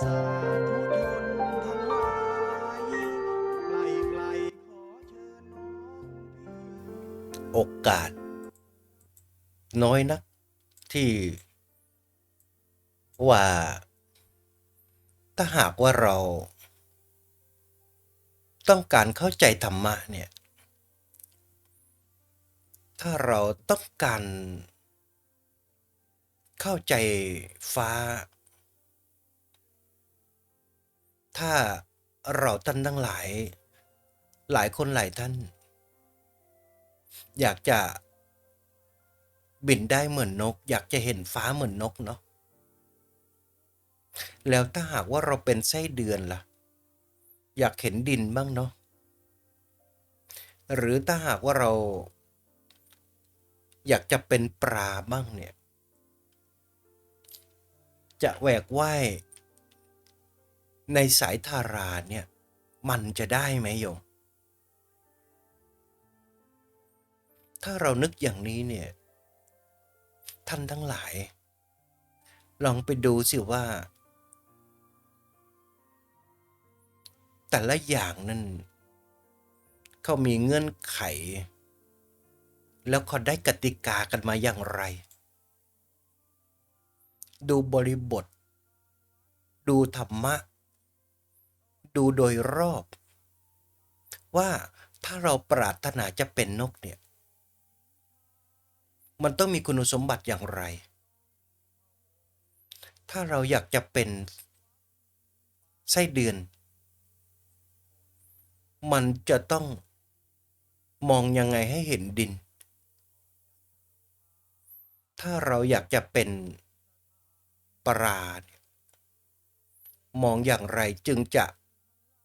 สาธุชนทั้งหลายไกลไกลขอเชิญน้องพี่โอกาส น้อยนักที่ว่า ถ้าหากว่าเรา ต้องการเข้าใจธรรมะเนี่ย ถ้าเราต้องการ เข้าใจฟ้า ถ้าเราท่านทั้งหลาย หลายคนหลายท่าน อยากจะบินได้เหมือนนก อยากจะเห็นฟ้าเหมือนนกเนาะแล้วถ้าหากว่าเราเป็นไส้เดือนล่ะ อยากเห็นดินบ้างเนาะหรือถ้าหากว่าเรา อยากจะเป็นปลาบ้างเนี่ย จะแหวกว่าย ในสายทาราเนี่ยมันจะได้ไหมโยม ถ้าเรานึกอย่างนี้เนี่ย ท่านทั้งหลาย ลองไปดูสิว่า แต่ละอย่างนั้นเขามีเงื่อนไข แล้วเขาได้กติกากันมาอย่างไร ดูบริบท ดูธรรมะ ดูโดยรอบ ว่าถ้าเราปรารถนาจะเป็นนกเนี่ย มันต้องมีคุณสมบัติอย่างไร ถ้าเราอยากจะเป็นไส้เดือน มันจะต้องมองยังไงให้เห็นดิน ถ้าเราอยากจะเป็นปลา มองอย่างไรจึงจะ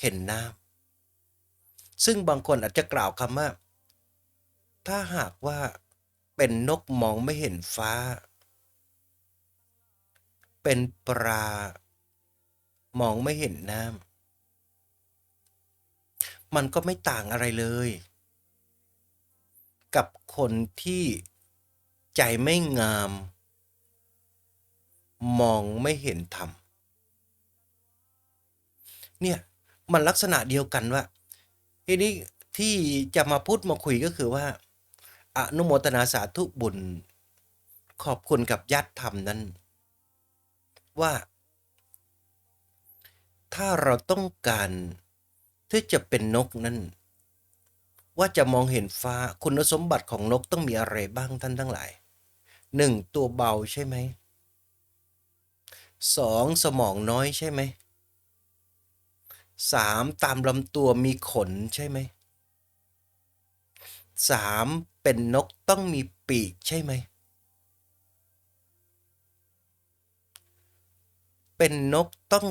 เห็นน้ำซึ่งบางคนอาจจะกล่าวคำว่า ถ้าหากว่าเป็นนกมองไม่เห็นฟ้า เป็นปลามองไม่เห็นน้ำมันก็ไม่ต่างอะไรเลย กับคนที่ใจไม่งาม มองไม่เห็นธรรมเนี่ย มันลักษณะเดียวกันว่าทีนี้ที่จะมาพูดมาคุยก็คือว่าอนุโมทนาสาธุบุญ ขอบคุณกับญาติธรรมนั้น ว่า ถ้าเราต้องการที่จะเป็นนกนั้น ว่าจะมองเห็นฟ้าคุณสมบัติของนกต้องมีอะไรบ้างท่านทั้งหลายหนึ่งตัวเบาใช่ไหมสองสมองน้อยใช่ไหม สามตามลำตัวมีขนใช่ไหมสามเป็นนกต้องมีปีกใช่ไหม เป็นนกต้อง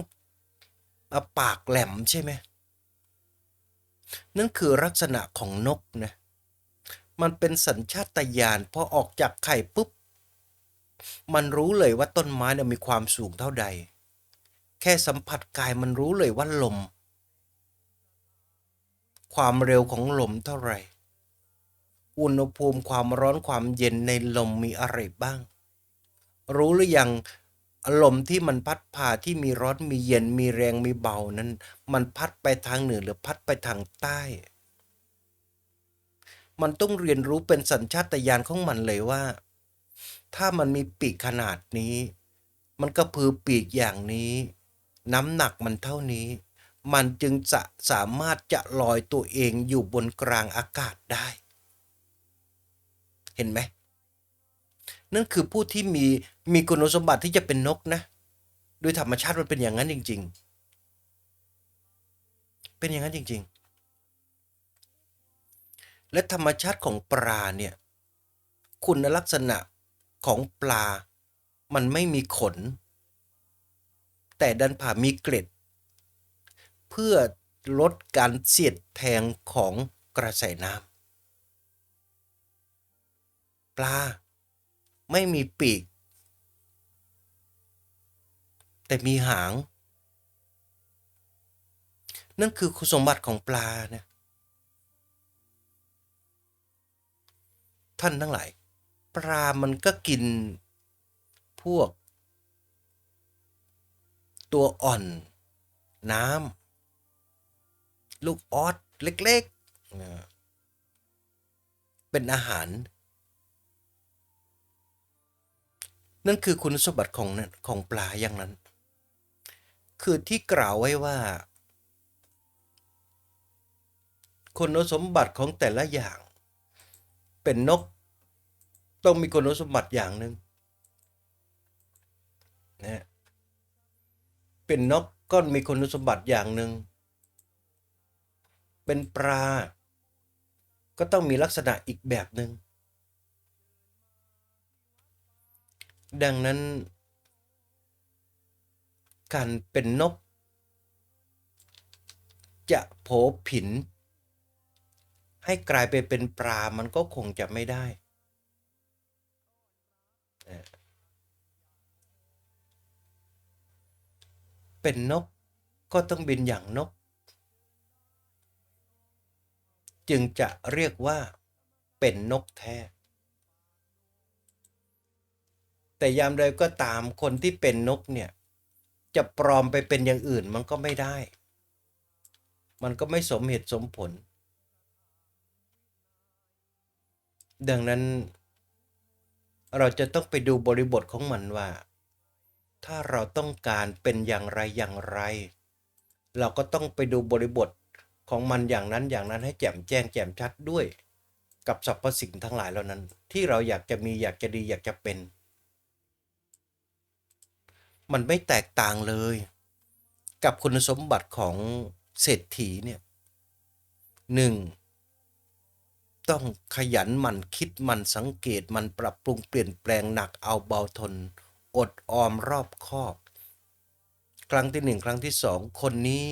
อาปากแหลมใช่ไหม นั่นคือลักษณะของนกนะ มันเป็นสัญชาตญาณพอออกจากไข่ปุ๊บ มันรู้เลยว่าต้นไม้มีความสูงเท่าใด แค่สัมผัสกายมันรู้เลยว่าลม ความเร็วของลมเท่าไหร่ อุณหภูมิความร้อนความเย็นในลมมีอะไรบ้าง รู้หรือยังลมที่มันพัดพาที่มีร้อนมีเย็นมีแรงมีเบานั้น มันพัดไปทางเหนือหรือพัดไปทางใต้ มันต้องเรียนรู้เป็นสัญชาตญาณของมันเลยว่า ถ้ามันมีปีกขนาดนี้ มันก็พือปีกอย่างนี้ น้ำหนักมันเท่านี้ มันจึงจะสามารถจะลอยตัวเองอยู่บนกลางอากาศได้ เห็นไหม นั่นคือผู้ที่มีมีคุณสมบัติที่จะเป็นนกนะ โดยธรรมชาติมันเป็นอย่างนั้นจริง ๆ เป็นอย่างนั้นจริง ๆ และธรรมชาติของปลาเนี่ย คุณลักษณะของปลา มันไม่มีขน แต่ดันผ่ามีเกล็ด พื่อลดการเสียดแทงของกระแสน้ำปลาไม่มีปีก แต่มีหาง นั่นคือคุณสมบัติของปลานะท่านทั้งหลาย ปลามันก็กินพวก ตัวอ่อนน้ำ ลูกออสเล็กๆ เป็นอาหาร นั่นคือคุณสมบัติของนั้นของปลาอย่างนั้น คือที่กล่าวไว้ว่า คุณสมบัติของแต่ละอย่าง เป็นนก ต้องมีคุณสมบัติอย่างหนึ่งนะเป็นนกก็มีคุณสมบัติอย่างหนึ่ง เป็นปลา ก็ต้องมีลักษณะอีกแบบหนึ่ง ดังนั้น การเป็นนก จะโผผิน ให้กลายไปเป็นปลา มันก็คงจะไม่ได้ เป็นนกก็ต้องบินอย่างนก จึงจะเรียกว่าเป็นนกแท้ แต่ยามใดก็ตามคนที่เป็นนกเนี่ย จะปลอมไปเป็นอย่างอื่นมันก็ไม่ได้ มันก็ไม่สมเหตุสมผล ดังนั้น เราจะต้องไปดูบริบทของมันว่า ถ้าเราต้องการเป็นอย่างไรอย่างไร เราก็ต้องไปดูบริบท ของมันอย่างนั้นอย่างนั้นให้แจ่มแจ้งแจ่มชัดด้วย กับสรรพสิ่งทั้งหลายเหล่านั้น ที่เราอยากจะมีอยากจะดีอยากจะเป็น มันไม่แตกต่างเลย กับคุณสมบัติของเศรษฐีเนี่ยหนึ่งต้องขยันมันคิดมันสังเกตมันปรับปรุงเปลี่ยนแปลงหนักเอาเบาทน อดออมรอบคอบ ครั้งที่หนึ่งครั้งที่สองคนนี้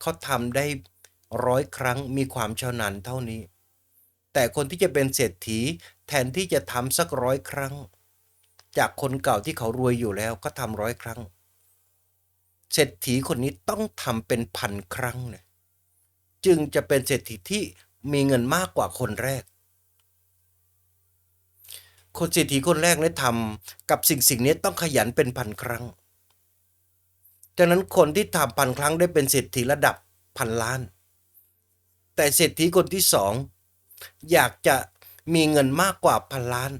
เขาทำได้ ร้อยครั้งมีความชำนาญเท่านี้ แต่คนที่จะเป็นเศรษฐีแทนที่จะทำสักร้อยครั้ง จากคนเก่าที่เขารวยอยู่แล้วก็ทำร้อยครั้ง เศรษฐีคนนี้ต้องทำเป็นพันครั้งเนี่ยจึงจะเป็นเศรษฐีที่มีเงินมากกว่าคนแรก คนเศรษฐีคนแรกเนี่ยทำกับสิ่งสิ่งนี้ต้องขยันเป็นพันครั้งดังนั้นคนที่ทำพันครั้งได้เป็นเศรษฐีระดับพันล้าน แต่เศรษฐีคนที่สองอยากจะมีเงินมากกว่าพันล้าน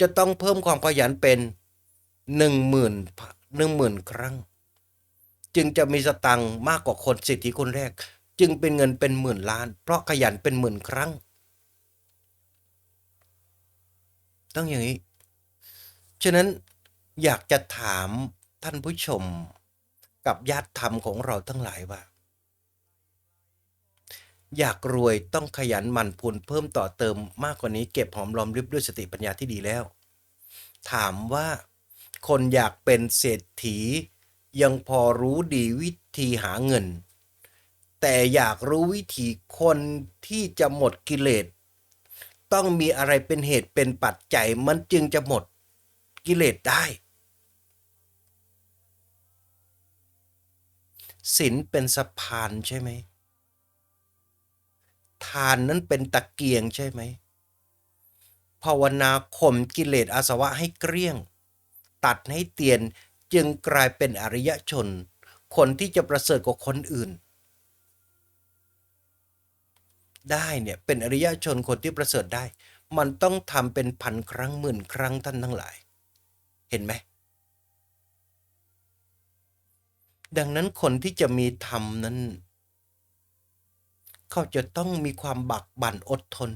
จะต้องเพิ่มความขยันเป็นหนึ่งหมื่นหนึ่งหมื่นครั้ง จึงจะมีสตังค์มากกว่าคนเศรษฐีคนแรก จึงเป็นเงินเป็นหมื่นล้าน เพราะขยันเป็นหมื่นครั้ง ต้องอย่างนี้ ฉะนั้นอยากจะถามท่านผู้ชมกับญาติธรรมของเราทั้งหลายว่า อยากรวยต้องขยันหมั่นพูนเพิ่มต่อเติมมากกว่านี้เก็บหอมรอมริบด้วยสติปัญญาที่ดีแล้ว ถามว่าคนอยากเป็นเศรษฐี ยังพอรู้ดีวิธีหาเงิน แต่อยากรู้วิธีคนที่จะหมดกิเลสต้องมีอะไรเป็นเหตุเป็นปัจจัยมันจึงจะหมดกิเลสได้ศีลเป็นสะพานใช่ไหม ทานนั้นเป็นตะเกียงใช่ไหมภาวนาข่มกิเลสอาสวะให้เกลี้ยง ตัดให้เตียนจึงกลายเป็นอริยชน คนที่จะประเสริฐกว่าคนอื่น ได้เนี่ยเป็นอริยชนคนที่ประเสริฐได้ มันต้องทำเป็นพันครั้งหมื่นครั้งท่านทั้งหลาย เห็นไหมดังนั้นคนที่จะมีธรรมนั้น เขาจะต้องมีความบักบั่นอดทน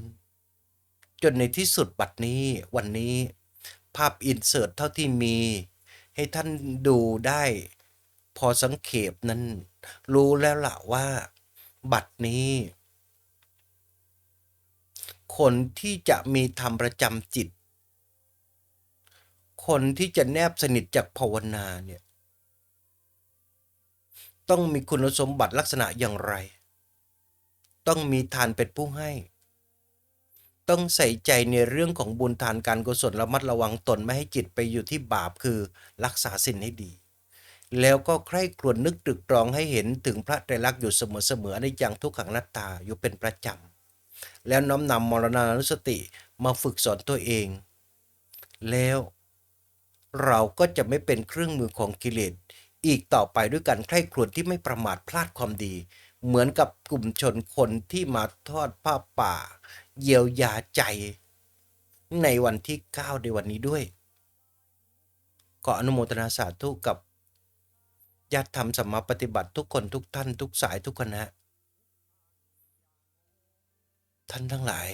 จนในที่สุดบัดนี้วันนี้ ภาพอินเสิร์ตเท่าที่มี ให้ท่านดูได้ พอสังเขปนั้น รู้แล้วล่ะว่า บัดนี้ คนที่จะมีธรรมประจำจิต คนที่จะแนบสนิทจากภาวนาเนี่ย ต้องมีคุณสมบัติลักษณะอย่างไร ต้องมีทานเป็นผู้ให้ ต้องใส่ใจในเรื่องของบุญทานการกุศลระมัดระวังตนไม่ให้จิตไปอยู่ที่บาปคือรักษาศีลให้ดี แล้วก็ใคร่ครวญนึกตรึกตรองให้เห็นถึงพระไตรลักษณ์อยู่เสมอๆในอย่างทุกขังนัตตาอยู่เป็นประจำแล้วน้อมนำมรณานุสติมาฝึกสอนตัวเอง แล้วเราก็จะไม่เป็นเครื่องมือของกิเลสอีกต่อไปด้วยการใคร่ครวญที่ไม่ประมาทพลาดความดี เหมือนกับกลุ่มชนคนที่มาทอดผ้าป่า เยียวยาใจ ในวันที่ 9 ในวันนี้ด้วย ขออนุโมทนาสาธุกับญาติธรรมสมมาปฏิบัติทุกคนทุกท่านทุกสายทุกคณะ ท่านทั้งหลาย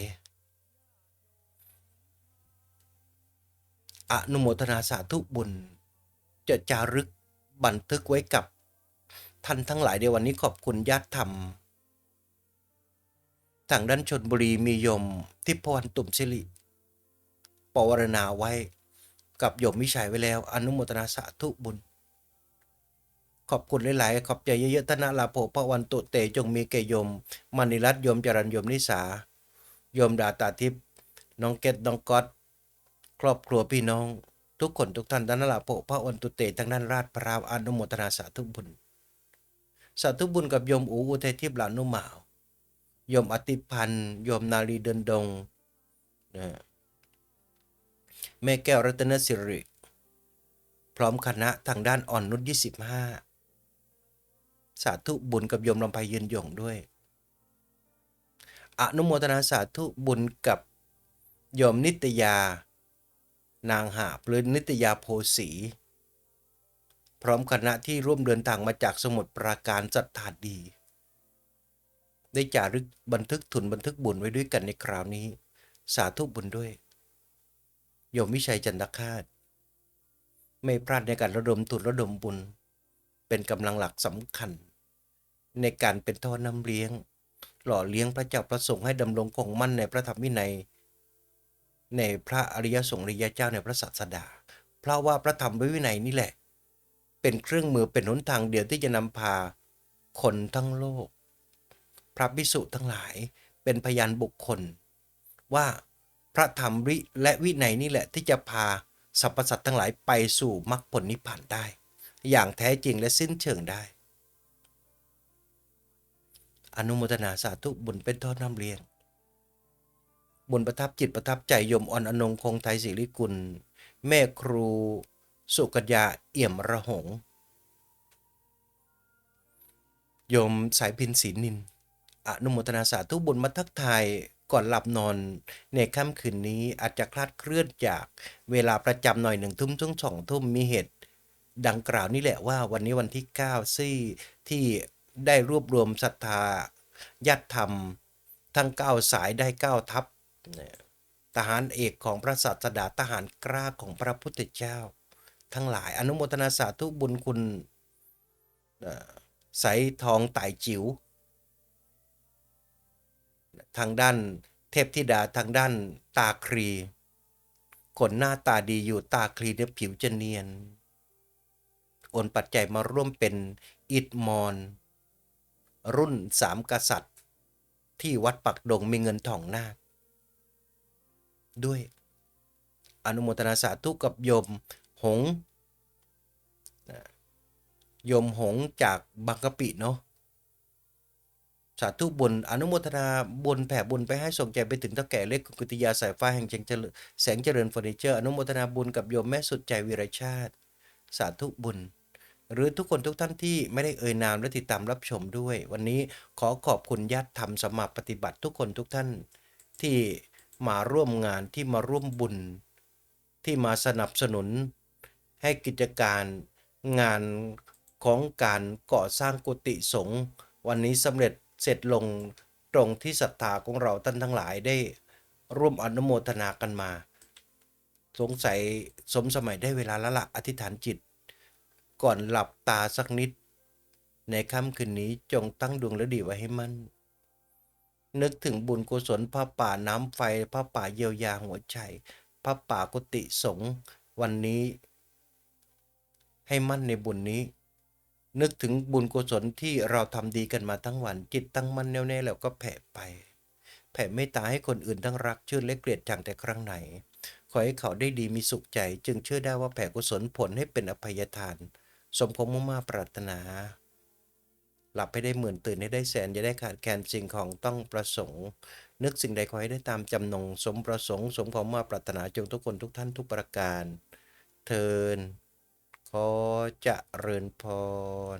อนุโมทนาสาธุบุญ จะจารึกบันทึกไว้กับ ท่านทั้งหลายในวันนี้ขอบคุณญาติธรรม ทางด้านชนบุรีมีโยมทิพวรรณตุ่มสิริปวารณาไว้กับโยมวิชัยไว้แล้ว อนุโมทนาสาธุบุญ ขอบคุณหลาย ๆ ขอบใจเยอะๆทนาลาโภพระวันตุเตจงมีแก่โยมมณิรัตนโยมจรัญโยมนิสาโยมดาตาทิพย์น้องเกตน้องก๊อตครอบครัวพี่น้อง ทุกคนทุกท่านทนาลาโภพระวันตุเตทั้งนั้นราชพราวอนุโมทนาสาธุบุญ สาธุบุญกับโยมอูอุทัยทิพย์หลานนุ่มหมาวโยมอติพันธ์โยมนาลีเดินดงนะแม่แก้วรัตนสิริ พร้อมคณะทางด้านอ่อนนุช25 สาธุบุญกับโยมลำไพยืนยงด้วย อนุโมทนาสาธุบุญกับโยมนิตยา นางหาบหรือนิตยาโพสี พร้อมคณะที่ร่วมเดินทางมาจากสมุทรปราการศรัทธาดี ได้จารึกบันทึกทุนบันทึกบุญไว้ด้วยกันในคราวนี้ สาธุบุญด้วย โยมวิชัยจันทคาตไม่พลาดในการระดมทุนระดมบุญ เป็นกำลังหลักสำคัญ ในการเป็นท่อน้ำเลี้ยง หล่อเลี้ยงพระเจ้าประสงค์ให้ดำรงคงมั่นในพระธรรมวินัย ในพระอริยสงฆ์ริยเจ้าในพระศาสดา เพราะว่าพระธรรมวินัยนี่แหละ เป็นเครื่องมือเป็นหนทางเดียวที่จะนำพาคนทั้งโลก พระภิกษุทั้งหลายเป็นพยานบุคคล ว่าพระธรรมวิและวินัยนี่แหละที่จะพาสรรพสัตว์ทั้งหลายไปสู่มรรคผลนิพพานได้ อย่างแท้จริงและสิ้นเชิงได้ อนุโมทนาสาธุบุญเป็นทอดน้ำเลี้ยงบุญประทับจิตประทับใจยมอ่อนอนงคงไทยศิริกุล แม่ครู สุกัญญาเอี่ยมระหง โยมสายพินศรีนิน อนุโมทนาสาธุบุญมาทักทายก่อนหลับนอนในค่ำคืนนี้อาจจะคลาดเคลื่อนจากเวลาประจำหน่อยหนึ่งทุ่มถึงสองทุ่มมีเหตุ ดังกล่าวนี่แหละว่าวันนี้วันที่9ซี่ที่ได้รวบรวมศรัทธาญาติธรรม ทั้ง9สายได้9ทัพทหารเอกของพระศาสดาทหารกล้าของพระพุทธเจ้า ทั้งหลาย อนุโมทนาสาธุบุญคุณเอ่อใสทองไต่จิ๋วทางด้านเทพธิดาทางด้านตาครีคนหน้าตาดีอยู่ตาครีเนี่ยผิวจะเนียน โอนปัจจัยมาร่วมเป็นอิดมอน รุ่นสามกษัตริย์ ที่วัดปักดงมีเงินทองนาคด้วย อนุโมทนาสาธุกับโยม หงโยมหงจากบางกะปิเนาะสาธุบุญอนุโมทนาบุญแผ่บุญไปให้ส่งใจไปถึงเท่าแก่เล็กกุติยาสายฟ้าแห่งแสงเจริญเจริเฟอร์นิเจอร์อนุโมทนาบุญกับโยมแม่สุดใจวิรชาติ สาธุบุญ หรือทุกคนทุกท่านที่ไม่ได้เอ่ยนามและติดตามรับชมด้วย วันนี้ขอขอบคุณญาติธรรมสมมาปฏิบัติทุกคนทุกท่าน ที่มาร่วมงานที่มาร่วมบุญ ที่มาสนับสนุน ให้กิจการงานของการก่อสร้างกุฏิสงฆ์วันนี้สำเร็จเสร็จลงตรงที่ศรัทธาของเราท่านทั้งหลายได้ร่วมอนุโมทนากันมา สงสัยสมสมัยได้เวลาล้วละอธิษฐานจิต ก่อนหลับตาสักนิด ในค่ำคืนนี้จงตั้งดวงและดีไว้ให้มั่น นึกถึงบุญกุศลพระป่าน้ำไฟพระป่าเยียวยาหัวใจพระป่ากุฏิสงฆ์วันนี้ ให้มั่นในบุญนี้ นึกถึงบุญกุศลที่เราทำดีกันมาทั้งวัน จิตตั้งมั่นแน่วแน่แล้วก็แผ่ไป แผ่เมตตาให้คนอื่นทั้งรักเชื่อและเกลียดจังแต่ครั้งไหน ขอให้เขาได้ดีมีสุขใจ จึงเชื่อได้ว่าแผ่กุศลผลให้เป็นอภัยทาน สมคงมุ่มาปรารถนา หลับให้ได้หมื่นตื่นให้ได้แสนอย่าได้ขาดแคลนสิ่งของต้องประสงค์ นึกสิ่งใดขอให้ได้ตามจำนง สมประสงค์ สมความมาปรารถนาจงทุกคนทุกท่านทุกประการ เทิน ขขอเจะเริญพร